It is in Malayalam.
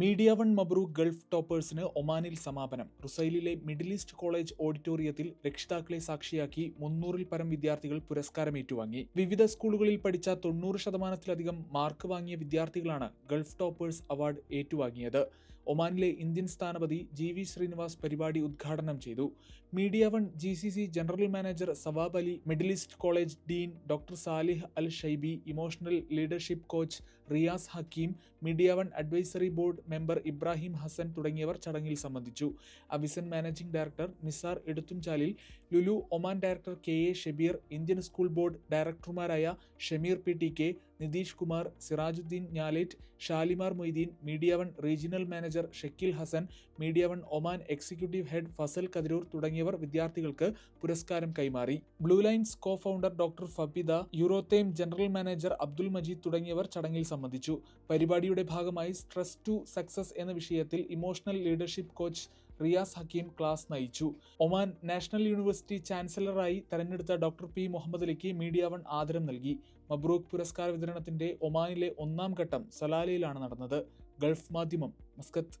മീഡിയ വൺ മബ്രൂക്ക് ഗൾഫ് ടോപ്പേഴ്സിന് ഒമാനിൽ സമാപനം. റുസൈലിലെ മിഡിൽ ഈസ്റ്റ് കോളേജ് ഓഡിറ്റോറിയത്തിൽ രക്ഷിതാക്കളെ സാക്ഷിയാക്കി മുന്നൂറിൽ പരം വിദ്യാർത്ഥികൾ പുരസ്കാരം ഏറ്റുവാങ്ങി വിവിധ സ്കൂളുകളിൽ പഠിച്ച തൊണ്ണൂറ് ശതമാനത്തിലധികം മാർക്ക് വാങ്ങിയ വിദ്യാർത്ഥികളാണ് ഗൾഫ് ടോപ്പേഴ്സ് അവാർഡ് ഏറ്റുവാങ്ങിയത്. ഒമാനിലെ ഇന്ത്യൻ സ്ഥാനപതി ജി വി ശ്രീനിവാസ് പരിപാടി ഉദ്ഘാടനം ചെയ്തു. Media one G C C general manager Savab Ali middle east college dean doctor Salih Al Shaibi emotional leadership coach Riyas Hakeem media one advisory board member Ibrahim Hasan തുടങ്ങിയവർ ചടങ്ങിൽ സംബന്ധിച്ചു. അവിസൻ managing director Nisar Eduthumchalil Lulu Oman director K A Shabeer Indian school board ഡയറക്ടർമാരായ Shameer P T K Nitish Kumar Sirajuddin Njalett Shalimar Moideen media one regional manager Shakeel Hasan media one Oman executive head Fazal Kathiroor തുടങ്ങിയവർ വിദ്യാർത്ഥികൾക്ക് പുരസ്കാരം കൈമാറി. Blue lines co founder doctor Fabida Eurotherm general manager Abdul Majeed തുടങ്ങിയവർ ചടങ്ങിൽ സംബന്ധിച്ചു. പരിപാടിയുടെ ഭാഗമായി സ്ട്രെസ് ടു സക്സസ് എന്ന വിഷയത്തിൽ emotional leadership coach Riyas Hakeem class നയിച്ചു. ഒമാൻ നാഷണൽ യൂണിവേഴ്സിറ്റി ചാൻസലറായി തെരഞ്ഞെടുത്ത ഡോക്ടർ പി. മുഹമ്മദ് അലിക്ക് മീഡിയ വൺ ആദരം നൽകി. മബ്രൂഖ് പുരസ്കാര വിതരണത്തിന്റെ ഒമാനിലെ ഒന്നാം ഘട്ടം സലാലയിലാണ് നടന്നത്. ഗൾഫ് മാധ്യമം മസ്കത്ത്.